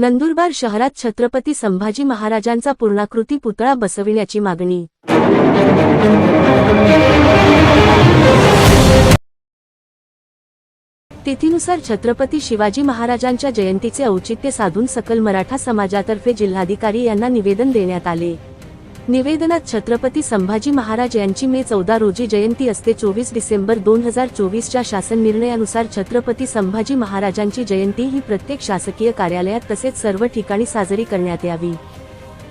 नंदुरबार शहरात छत्रपती संभाजी महाराजांचा पूर्णाकृती पुतळा बसविण्याची मागणी. तिथीनुसार छत्रपती शिवाजी महाराजांच्या जयंतीचे औचित्य साधून सकल मराठा समाजातर्फे जिल्हाधिकारी यांना निवेदन देण्यात आले. निवेदनात छत्रपती संभाजी महाराज यांची मे चौदा रोजी जयंती असते. चोवीस डिसेंबर दोन हजार चोवीसच्या शासन निर्णयानुसार छत्रपती संभाजी महाराजांची जयंती ही प्रत्येक शासकीय कार्यालयात तसेच सर्व ठिकाणी साजरी करण्यात यावी.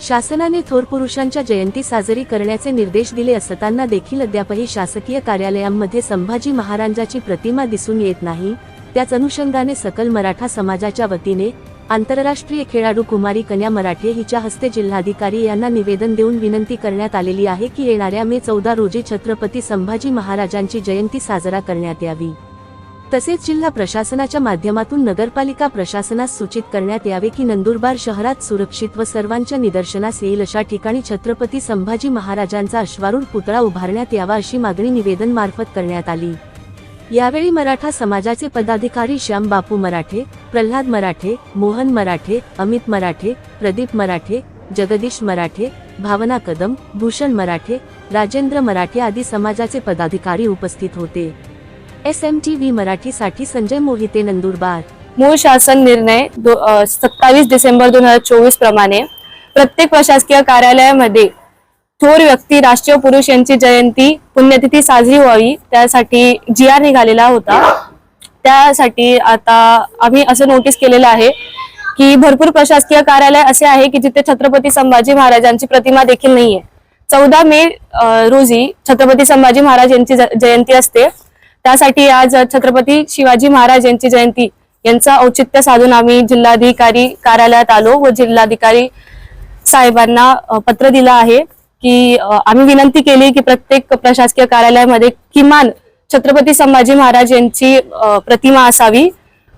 शासनाने थोर पुरुषांच्या जयंती साजरी करण्याचे निर्देश दिले असताना देखील अद्यापही शासकीय कार्यालयांमध्ये संभाजी महाराजांची प्रतिमा दिसून येत नाही. त्याच अनुषंगाने सकल मराठा समाजाच्या वतीने आंतरराष्ट्रीय खेळाडू कुमारी कन्या मराठे हिच्या हस्ते जिल्हाधिकारी यांना निवेदन देऊन विनंती करण्यात आलेली आहे की येणाऱ्या मे चौदा रोजी छत्रपती संभाजी महाराजांची जयंती साजरा करण्यात यावी. तसेच जिल्हा प्रशासनाच्या माध्यमातून नगरपालिका प्रशासनास सूचित करण्यात यावे की नंदुरबार शहरात सुरक्षित व सर्वांच्या निदर्शनास येईल अशा ठिकाणी छत्रपती संभाजी महाराजांचा अश्वारूढ पुतळा उभारण्यात यावा अशी मागणी निवेदन मार्फत करण्यात आली. यावेळी मराठा समाजाचे पदाधिकारी श्याम बापू मराठे प्रल्हाद मराठे मोहन मराठे अमित मराठे प्रदीप मराठे जगदीश मराठे भावना कदम भूषण मराठे राजेंद्र मराठे आदी समाजाचे पदाधिकारी उपस्थित होते. एस एम टी व्ही मराठीसाठी संजय मोहिते नंदुरबार. मूळ शासन निर्णय सत्तावीस डिसेंबर दोन हजार चोवीस प्रमाणे प्रत्येक प्रशासकीय कार्यालयामध्ये थोर व्यक्ती राष्ट्रीय पुरुष यांची जयंती पुण्यतिथी साजरी व्हावी त्यासाठी जी आर निघालेला होता. त्यासाठी आता आम्ही असं नोटीस केलेलं आहे की भरपूर प्रशासकीय कार्यालय असे आहे की जिथे छत्रपती संभाजी महाराजांची प्रतिमा देखील नाहीये. चौदा मे रोजी छत्रपती संभाजी महाराज यांची ज- जयंती असते. त्यासाठी आज छत्रपती शिवाजी महाराज यांची जयंती यांचं औचित्य साधून आम्ही जिल्हाधिकारी कार्यालयात आलो व जिल्हाधिकारी साहेबांना पत्र दिलं आहे की आम्ही विनंती केली की प्रत्येक प्रशासकीय कार्यालयामध्ये किमान छत्रपती संभाजी महाराज यांची प्रतिमा असावी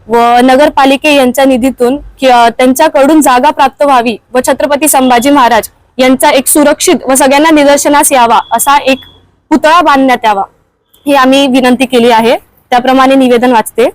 व नगरपालिके यांच्या निधीतून त्यांच्याकडून जागा प्राप्त व्हावी व छत्रपती संभाजी महाराज यांचा एक सुरक्षित व सगळ्यांना निदर्शनास यावा असा एक पुतळा बांधण्यात यावा ही आम्ही विनंती केली आहे. त्याप्रमाणे निवेदन वाचते.